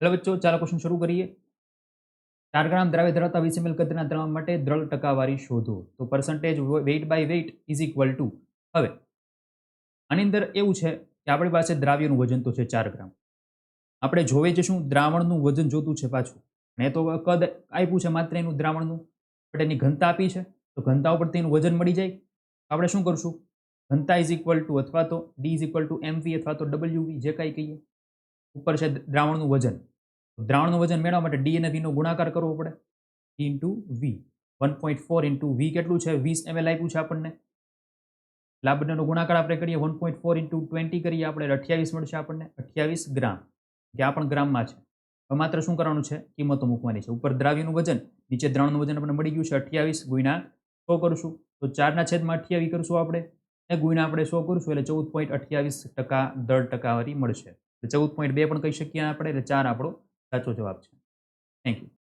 એટલે બચ્ચો, ચાલો ક્વેશ્ચન શરૂ કરીએ. ચાર ગ્રામ દ્રાવ્ય ધરાવતા વીસ એમએલ કદના દ્રાવણ માટે દ્રળ ટકાવારી શોધો. તો percentage weight by weight is equal to હવે, આની અંદર એવું છે કે આપણી પાસે દ્રાવ્યનું વજન તો છે ચાર ગ્રામ આપણે જોવે છે શું? દ્રાવણનું વજન જોતું છે પાછું. મેં તો કદ આપ્યું છે માત્ર એનું દ્રાવણનું. બટ એની ઘનતા આપી છે. તો ઘનતા ઉપરથી એનું વજન મળી જાય. આપણે શું કરશું? ઘનતા ઇઝ ઇક્વલ ટુ અથવા તો D is equal to MV અથવા તો ડબલ્યુ જે કાંઈ કહીએ. ઉપર છે દ્રાવણનું વજન. દ્રાવણનું વજન મેળવવા માટે ડી અને વીનો ગુણાકાર કરવો પડે. D into V one point four into V કેટલું છે? વીસ એમએલ આપ્યું છે આપણને. એટલે ગુણાકાર આપણે કરીએ. One point four into twenty કરીએ આપણે. અઠ્યાવીસ મળશે આપણને. અઠ્યાવીસ ગ્રામ. કે આ પણ ગ્રામમાં છે. માત્ર શું કરવાનું છે? કિંમતો મૂકવાની છે. ઉપર દ્રાવ્યનું વજન, નીચે દ્રાવણનું વજન આપણને મળી ગયું છે અઠ્યાવીસ ગુણ્યા સો કરશું. તો ચારના છેદમાં અઠ્યાવીસ કરશું આપણે. એ ગુણ્યા આપણે સો કરશું. એટલે ચૌદ પોઈન્ટ અઠ્યાવીસ ટકા દર ટકાવારી મળશે. ચૌદ પોઈન્ટ બે પણ કહી શકીએ આપણે, એટલે ચાર આપણો સાચો જવાબ છે. Thank you